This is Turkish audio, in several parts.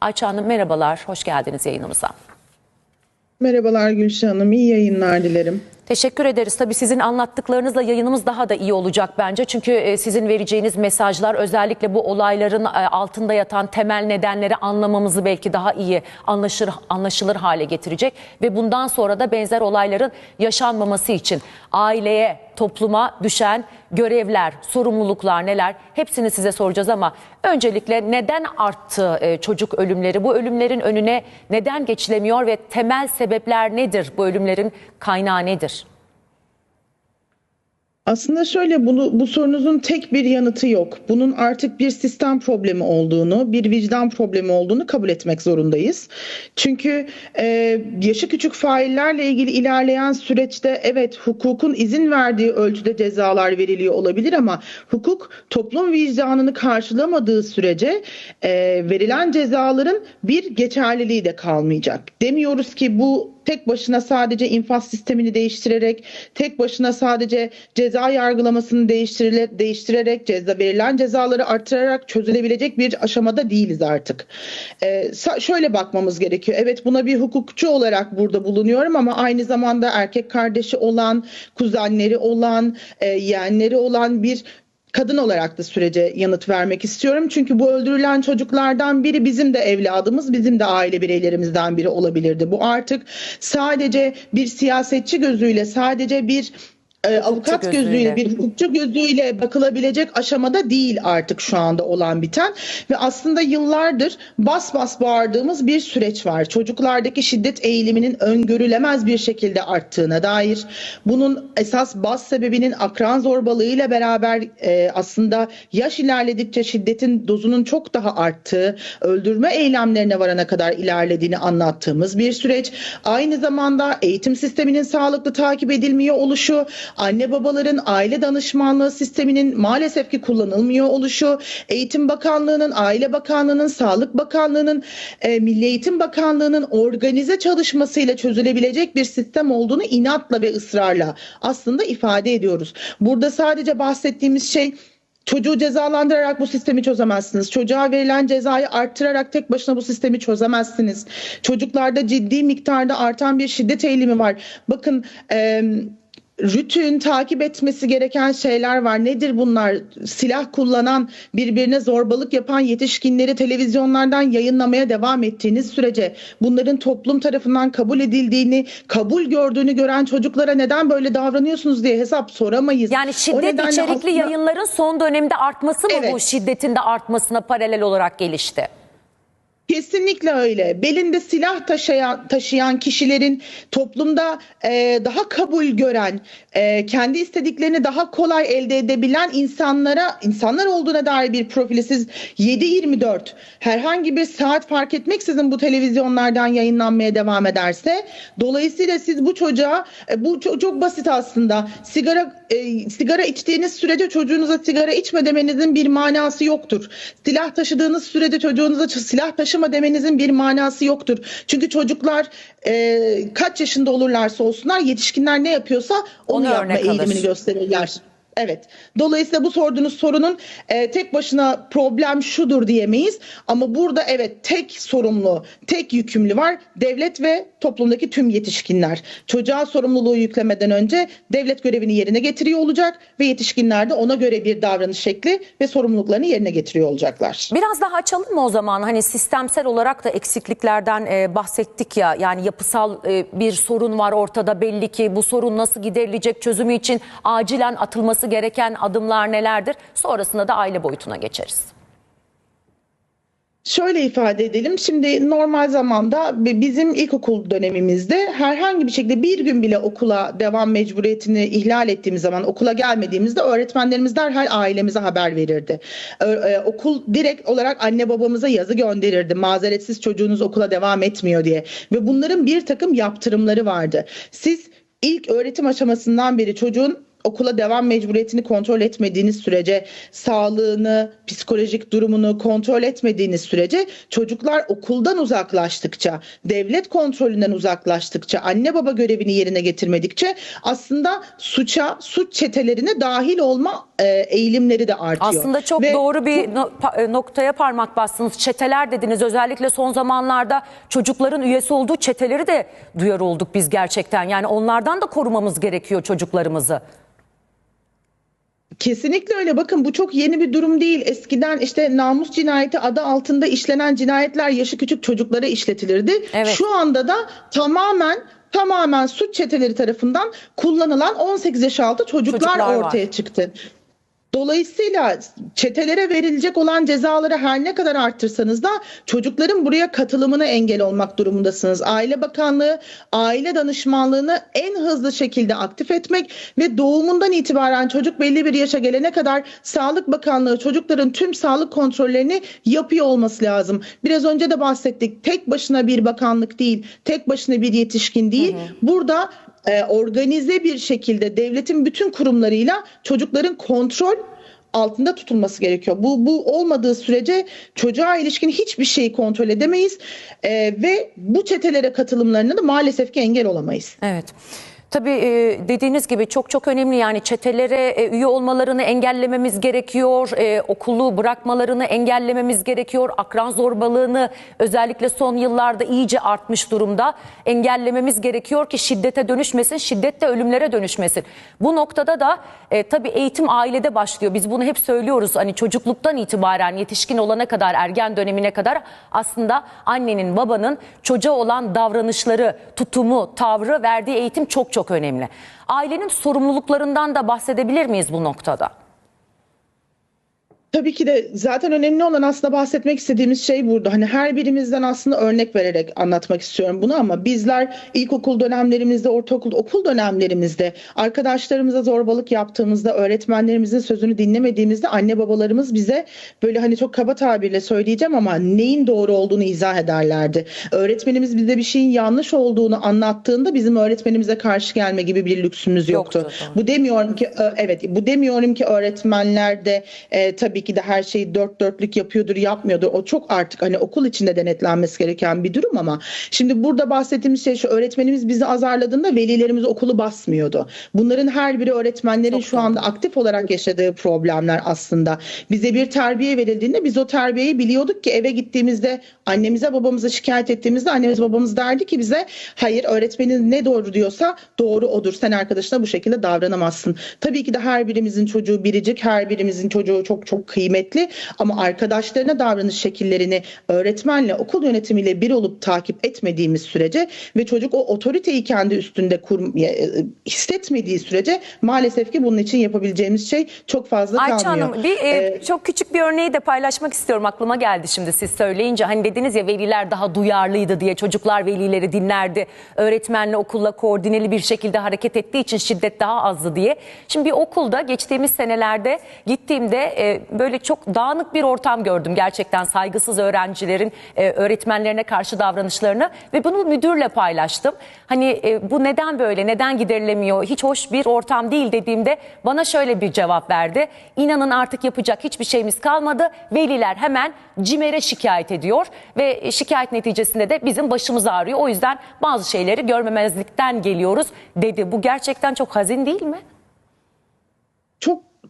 Ayça Hanım merhabalar, hoş geldiniz yayınımıza. Merhabalar Gülşah Hanım, iyi yayınlar dilerim. Teşekkür ederiz. Tabii sizin anlattıklarınızla yayınımız daha da iyi olacak bence. Çünkü e, sizin vereceğiniz mesajlar özellikle bu olayların e, altında yatan temel nedenleri anlamamızı belki daha iyi anlaşır, anlaşılır hale getirecek. Ve bundan sonra da benzer olayların yaşanmaması için aileye, topluma düşen görevler, sorumluluklar neler hepsini size soracağız ama öncelikle neden arttı e, çocuk ölümleri? Bu ölümlerin önüne neden geçilemiyor ve temel sebepler nedir? Bu ölümlerin kaynağı nedir? Aslında şöyle bunu bu sorunuzun tek bir yanıtı yok. Bunun artık bir sistem problemi olduğunu, bir vicdan problemi olduğunu kabul etmek zorundayız. Çünkü e, yaşı küçük faillerle ilgili ilerleyen süreçte evet hukukun izin verdiği ölçüde cezalar veriliyor olabilir ama hukuk toplum vicdanını karşılamadığı sürece e, verilen cezaların bir geçerliliği de kalmayacak. Demiyoruz ki bu tek başına sadece infaz sistemini değiştirerek, tek başına sadece ceza yargılamasını değiştirerek, ceza verilen cezaları artırarak çözülebilecek bir aşamada değiliz artık. Ee, şöyle bakmamız gerekiyor. Evet buna bir hukukçu olarak burada bulunuyorum ama aynı zamanda erkek kardeşi olan, kuzenleri olan, e, yeğenleri olan bir kadın olarak da sürece yanıt vermek istiyorum. Çünkü bu öldürülen çocuklardan biri bizim de evladımız, bizim de aile bireylerimizden biri olabilirdi. Bu artık sadece bir siyasetçi gözüyle, sadece bir e, avukat gözüyle. gözüyle, bir hukukçu gözüyle bakılabilecek aşamada değil artık şu anda olan biten ve aslında yıllardır bas bas bağırdığımız bir süreç var. Çocuklardaki şiddet eğiliminin öngörülemez bir şekilde arttığına dair bunun esas bas sebebinin akran zorbalığıyla beraber e, aslında yaş ilerledikçe şiddetin dozunun çok daha arttığı, öldürme eylemlerine varana kadar ilerlediğini anlattığımız bir süreç. Aynı zamanda eğitim sisteminin sağlıklı takip edilmiyor oluşu, anne babaların aile danışmanlığı sisteminin maalesef ki kullanılmıyor oluşu, Eğitim Bakanlığı'nın, Aile Bakanlığı'nın, Sağlık Bakanlığı'nın, e, Milli Eğitim Bakanlığı'nın organize çalışmasıyla çözülebilecek bir sistem olduğunu inatla ve ısrarla aslında ifade ediyoruz. Burada sadece bahsettiğimiz şey Çocuğu cezalandırarak bu sistemi çözemezsiniz. Çocuğa verilen cezayı arttırarak tek başına bu sistemi çözemezsiniz. Çocuklarda ciddi miktarda artan bir şiddet eğilimi var. Bakın e, rütün takip etmesi gereken şeyler var. Nedir bunlar? Silah kullanan, birbirine zorbalık yapan yetişkinleri televizyonlardan yayınlamaya devam ettiğiniz sürece bunların toplum tarafından kabul edildiğini, kabul gördüğünü gören çocuklara neden böyle davranıyorsunuz diye hesap soramayız. Yani şiddet içerikli aslında- yayınların son dönemde artması mı bu Evet. şiddetin de artmasına paralel olarak gelişti? Kesinlikle öyle. Belinde silah taşıyan, taşıyan kişilerin toplumda e, daha kabul gören, e, kendi istediklerini daha kolay elde edebilen insanlara insanlar olduğuna dair bir profili siz 7-24 herhangi bir saat fark etmeksizin bu televizyonlardan yayınlanmaya devam ederse dolayısıyla siz bu çocuğa e, bu çok, çok basit aslında sigara e, sigara içtiğiniz sürece çocuğunuza sigara içme demenizin bir manası yoktur. Silah taşıdığınız sürece çocuğunuza silah taşıma demenizin bir manası yoktur. Çünkü çocuklar e, kaç yaşında olurlarsa olsunlar yetişkinler ne yapıyorsa onu, Onu yapma örnek alır. eğilimini gösterirler. Evet. Dolayısıyla bu sorduğunuz sorunun e, tek başına problem şudur diyemeyiz. Ama burada evet tek sorumlu, tek yükümlü var. Devlet ve toplumdaki tüm yetişkinler. Çocuğa sorumluluğu yüklemeden önce devlet görevini yerine getiriyor olacak ve yetişkinler de ona göre bir davranış şekli ve sorumluluklarını yerine getiriyor olacaklar. Biraz daha açalım mı o zaman? Hani sistemsel olarak da eksikliklerden e, bahsettik ya. Yani yapısal e, bir sorun var ortada belli ki. Bu sorun nasıl giderilecek çözümü için acilen atılması gereken adımlar nelerdir? Sonrasında da aile boyutuna geçeriz. Şöyle ifade edelim. Şimdi normal zamanda bi- bizim ilkokul dönemimizde herhangi bir şekilde bir gün bile okula devam mecburiyetini ihlal ettiğimiz zaman okula gelmediğimizde öğretmenlerimiz derhal ailemize haber verirdi. Ö- e, okul direkt olarak anne babamıza yazı gönderirdi. Mazeretsiz çocuğunuz okula devam etmiyor diye. Ve bunların bir takım yaptırımları vardı. Siz ilk öğretim aşamasından beri çocuğun okula devam mecburiyetini kontrol etmediğiniz sürece sağlığını, psikolojik durumunu kontrol etmediğiniz sürece çocuklar okuldan uzaklaştıkça, devlet kontrolünden uzaklaştıkça, anne baba görevini yerine getirmedikçe aslında suça, suç çetelerine dahil olma e, eğilimleri de artıyor. Aslında çok Ve doğru bir pa- e, noktaya parmak bastınız. Çeteler dediniz. Özellikle son zamanlarda çocukların üyesi olduğu çeteleri de duyar olduk biz gerçekten. Yani onlardan da korumamız gerekiyor çocuklarımızı. Kesinlikle öyle. Bakın bu çok yeni bir durum değil. Eskiden işte namus cinayeti adı altında işlenen cinayetler yaşı küçük çocuklara işletilirdi. Evet. Şu anda da tamamen tamamen suç çeteleri tarafından kullanılan 18 yaş altı çocuklar, Çocuklar var. ortaya çıktı. Dolayısıyla çetelere verilecek olan cezaları her ne kadar arttırsanız da çocukların buraya katılımına engel olmak durumundasınız. Aile Bakanlığı aile danışmanlığını en hızlı şekilde aktif etmek ve doğumundan itibaren çocuk belli bir yaşa gelene kadar Sağlık Bakanlığı çocukların tüm sağlık kontrollerini yapıyor olması lazım. Biraz önce de bahsettik. Tek başına bir bakanlık değil, tek başına bir yetişkin değil. Burada e, organize bir şekilde devletin bütün kurumlarıyla çocukların kontrol altında tutulması gerekiyor. Bu bu olmadığı sürece çocuğa ilişkin hiçbir şeyi kontrol edemeyiz E, ve bu çetelere katılımlarına da maalesef ki engel olamayız. Evet. Tabii e, dediğiniz gibi çok çok önemli yani çetelere e, üye olmalarını engellememiz gerekiyor. E, okulu bırakmalarını engellememiz gerekiyor. Akran zorbalığını özellikle son yıllarda iyice artmış durumda. Engellememiz gerekiyor ki şiddete dönüşmesin, şiddet de ölümlere dönüşmesin. Bu noktada da tabii eğitim ailede başlıyor. Biz bunu hep söylüyoruz. Hani çocukluktan itibaren yetişkin olana kadar, ergen dönemine kadar aslında annenin, babanın çocuğa olan davranışları, tutumu, tavrı, verdiği eğitim çok çok önemli. Ailenin sorumluluklarından da bahsedebilir miyiz bu noktada? Tabii ki de zaten önemli olan aslında bahsetmek istediğimiz şey burada. Hani her birimizden aslında örnek vererek anlatmak istiyorum bunu ama bizler ilkokul dönemlerimizde, ortaokul, okul dönemlerimizde arkadaşlarımıza zorbalık yaptığımızda, öğretmenlerimizin sözünü dinlemediğimizde anne babalarımız bize böyle hani çok kaba tabirle söyleyeceğim ama neyin doğru olduğunu izah ederlerdi. Öğretmenimiz bize bir şeyin yanlış olduğunu anlattığında bizim öğretmenimize karşı gelme gibi bir lüksümüz yoktu. Yoktu. Bu demiyorum ki ö- evet bu demiyorum ki öğretmenler de e, tabii ki de her şeyi dört dörtlük yapıyordur yapmıyordur. O çok artık hani okul içinde denetlenmesi gereken bir durum ama şimdi burada bahsettiğimiz şey şu öğretmenimiz bizi azarladığında velilerimiz okulu basmıyordu. Bunların her biri öğretmenlerin şu anda aktif olarak yaşadığı problemler aslında. Bize bir terbiye verildiğinde biz o terbiyeyi biliyorduk ki eve gittiğimizde annemize babamıza şikayet ettiğimizde annemiz babamız derdi ki bize hayır öğretmenin ne doğru diyorsa doğru odur. Sen arkadaşına bu şekilde davranamazsın. Tabii ki de her birimizin çocuğu biricik, her birimizin çocuğu çok çok kıymetli ama arkadaşlarına davranış şekillerini öğretmenle, okul yönetimiyle bir olup takip etmediğimiz sürece ve çocuk o otoriteyi kendi üstünde kur, e, hissetmediği sürece maalesef ki bunun için yapabileceğimiz şey çok fazla Ayça kalmıyor. Hanım bir e, Ee, çok küçük bir örneği de paylaşmak istiyorum. Aklıma geldi şimdi siz söyleyince. Hani dediniz ya veliler daha duyarlıydı diye çocuklar velileri dinlerdi. Öğretmenle okulla koordineli bir şekilde hareket ettiği için şiddet daha azdı diye. Şimdi bir okulda geçtiğimiz senelerde gittiğimde e, böyle çok dağınık bir ortam gördüm. Gerçekten saygısız öğrencilerin e, öğretmenlerine karşı davranışlarını ve bunu müdürle paylaştım. Hani e, bu neden böyle, neden giderilemiyor, hiç hoş bir ortam değil dediğimde bana şöyle bir cevap verdi. İnanın artık yapacak hiçbir şeyimiz kalmadı. Veliler hemen CİMER'e şikayet ediyor ve şikayet neticesinde de bizim başımız ağrıyor. O yüzden bazı şeyleri görmemezlikten geliyoruz dedi. Bu gerçekten çok hazin değil mi?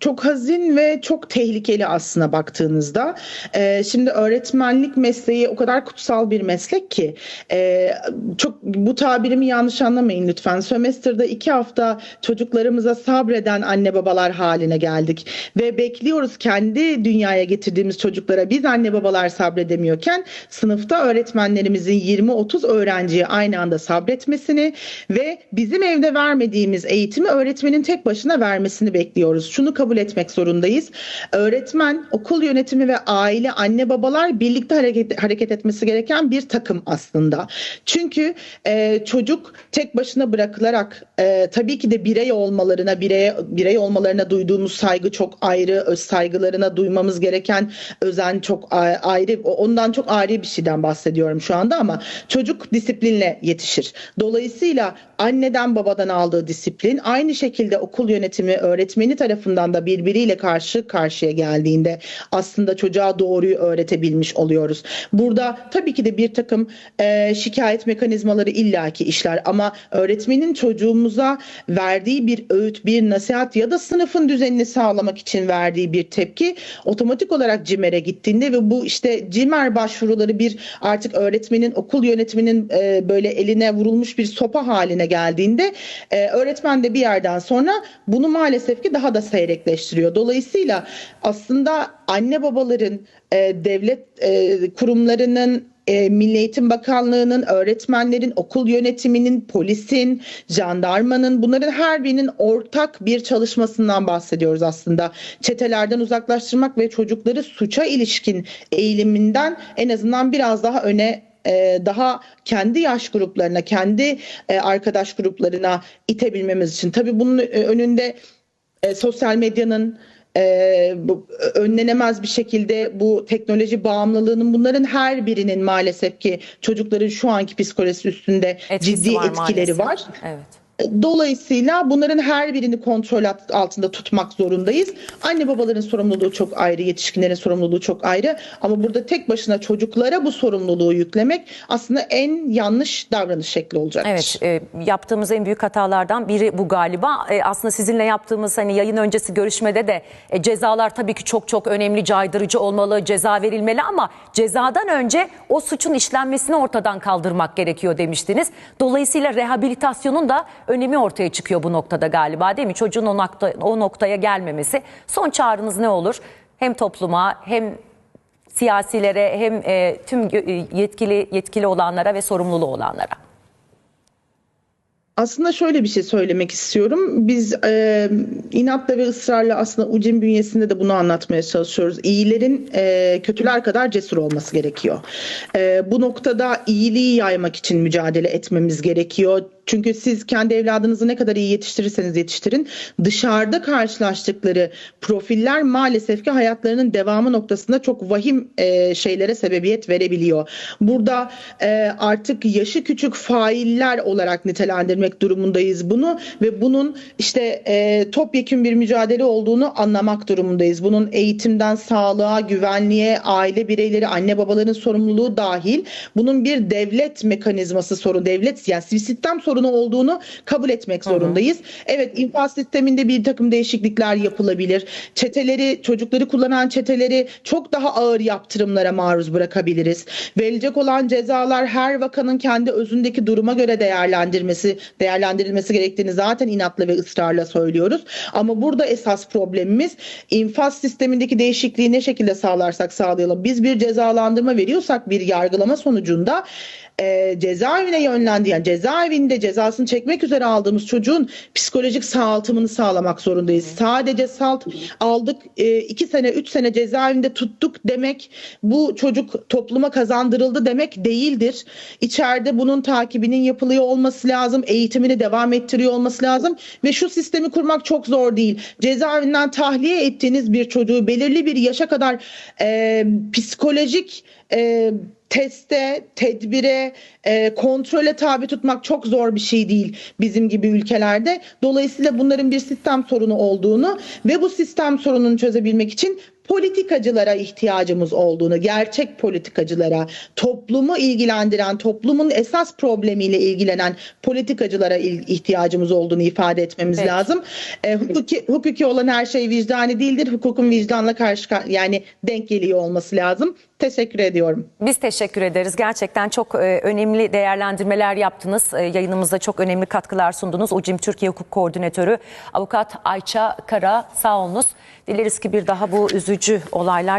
Çok hazin ve çok tehlikeli aslına baktığınızda. Ee, şimdi öğretmenlik mesleği o kadar kutsal bir meslek ki e, çok bu tabirimi yanlış anlamayın lütfen. Sömestr'da iki hafta çocuklarımıza sabreden anne babalar haline geldik ve bekliyoruz kendi dünyaya getirdiğimiz çocuklara biz anne babalar sabredemiyorken sınıfta öğretmenlerimizin 20-30 öğrenciye aynı anda sabretmesini ve bizim evde vermediğimiz eğitimi öğretmenin tek başına vermesini bekliyoruz. Şunu kabul etmek zorundayız. Öğretmen, okul yönetimi ve aile, anne babalar birlikte hareket, hareket etmesi gereken bir takım aslında. Çünkü e, çocuk tek başına bırakılarak e, tabii ki de birey olmalarına, birey, birey olmalarına duyduğumuz saygı çok ayrı, öz saygılarına duymamız gereken özen çok ayrı, ondan çok ayrı bir şeyden bahsediyorum şu anda ama çocuk disiplinle yetişir. Dolayısıyla anneden babadan aldığı disiplin aynı şekilde okul yönetimi öğretmeni tarafından da anda birbiriyle karşı karşıya geldiğinde aslında çocuğa doğruyu öğretebilmiş oluyoruz. Burada tabii ki de bir takım e, şikayet mekanizmaları illaki işler ama öğretmenin çocuğumuza verdiği bir öğüt, bir nasihat ya da sınıfın düzenini sağlamak için verdiği bir tepki otomatik olarak CİMER'e gittiğinde ve bu işte CİMER başvuruları bir artık öğretmenin, okul yönetiminin e, böyle eline vurulmuş bir sopa haline geldiğinde e, öğretmen de bir yerden sonra bunu maalesef ki daha da seyrekleştiriyor. Dolayısıyla aslında anne babaların, e, devlet e, kurumlarının e, Milli Eğitim Bakanlığı'nın, öğretmenlerin, okul yönetiminin, polisin, jandarmanın bunların her birinin ortak bir çalışmasından bahsediyoruz aslında. Çetelerden uzaklaştırmak ve çocukları suça ilişkin eğiliminden en azından biraz daha öne e, daha kendi yaş gruplarına, kendi e, arkadaş gruplarına itebilmemiz için. Tabii bunun e, önünde e, sosyal medyanın e, bu, önlenemez bir şekilde bu teknoloji bağımlılığının bunların her birinin maalesef ki çocukların şu anki psikolojisi üstünde Etkisi ciddi var etkileri maalesef. var. Evet. Dolayısıyla bunların her birini kontrol alt- altında tutmak zorundayız. Anne babaların sorumluluğu çok ayrı, yetişkinlerin sorumluluğu çok ayrı. Ama burada tek başına çocuklara bu sorumluluğu yüklemek aslında en yanlış davranış şekli olacaktır. Evet, e, yaptığımız en büyük hatalardan biri bu galiba. E, aslında sizinle yaptığımız hani yayın öncesi görüşmede de e, cezalar tabii ki çok çok önemli, caydırıcı olmalı, ceza verilmeli ama cezadan önce o suçun işlenmesini ortadan kaldırmak gerekiyor demiştiniz. Dolayısıyla rehabilitasyonun da önemi ortaya çıkıyor bu noktada galiba değil mi? Çocuğun o, nokta, o noktaya gelmemesi. Son çağrınız ne olur? Hem topluma hem siyasilere hem e, tüm e, yetkili yetkili olanlara ve sorumluluğu olanlara. Aslında şöyle bir şey söylemek istiyorum. Biz e, inatla ve ısrarla aslında UCİM bünyesinde de bunu anlatmaya çalışıyoruz. İyilerin e, kötüler kadar cesur olması gerekiyor. E, bu noktada iyiliği yaymak için mücadele etmemiz gerekiyor. Çünkü siz kendi evladınızı ne kadar iyi yetiştirirseniz yetiştirin dışarıda karşılaştıkları profiller maalesef ki hayatlarının devamı noktasında çok vahim e, şeylere sebebiyet verebiliyor. Burada e, artık yaşı küçük failler olarak nitelendirmek durumundayız bunu ve bunun işte e, topyekün bir mücadele olduğunu anlamak durumundayız. Bunun eğitimden sağlığa, güvenliğe, aile bireyleri, anne babaların sorumluluğu dahil bunun bir devlet mekanizması sorun, devlet yani sistem sorunu olduğunu kabul etmek zorundayız. Evet infaz sisteminde bir takım değişiklikler yapılabilir. Çeteleri, çocukları kullanan çeteleri çok daha ağır yaptırımlara maruz bırakabiliriz. Verilecek olan cezalar her vakanın kendi özündeki duruma göre değerlendirmesi, değerlendirilmesi gerektiğini zaten inatla ve ısrarla söylüyoruz. Ama burada esas problemimiz infaz sistemindeki değişikliği ne şekilde sağlarsak sağlayalım. Biz bir cezalandırma veriyorsak bir yargılama sonucunda e, cezaevine yönlendi yani cezaevinde cezasını çekmek üzere aldığımız çocuğun psikolojik sağaltımını sağlamak zorundayız. Sadece salt aldık e, iki sene üç sene cezaevinde tuttuk demek bu çocuk topluma kazandırıldı demek değildir. İçeride bunun takibinin yapılıyor olması lazım. Eğitimini devam ettiriyor olması lazım ve şu sistemi kurmak çok zor değil. Cezaevinden tahliye ettiğiniz bir çocuğu belirli bir yaşa kadar e, psikolojik e, teste, tedbire, e, kontrole tabi tutmak çok zor bir şey değil bizim gibi ülkelerde. Dolayısıyla bunların bir sistem sorunu olduğunu ve bu sistem sorununu çözebilmek için politikacılara ihtiyacımız olduğunu, gerçek politikacılara, toplumu ilgilendiren, toplumun esas problemiyle ilgilenen politikacılara ihtiyacımız olduğunu ifade etmemiz Peki. lazım. E, hukuki, hukuki olan her şey vicdani değildir. Hukukun vicdanla karşı yani denk geliyor olması lazım. Teşekkür ediyorum. Biz teşekkür ederiz. Gerçekten çok e, önemli değerlendirmeler yaptınız. E, yayınımızda çok önemli katkılar sundunuz. UCİM Türkiye Hukuk Koordinatörü Avukat Ayça Kara sağ olunuz. Dileriz ki bir daha bu üzücü olaylar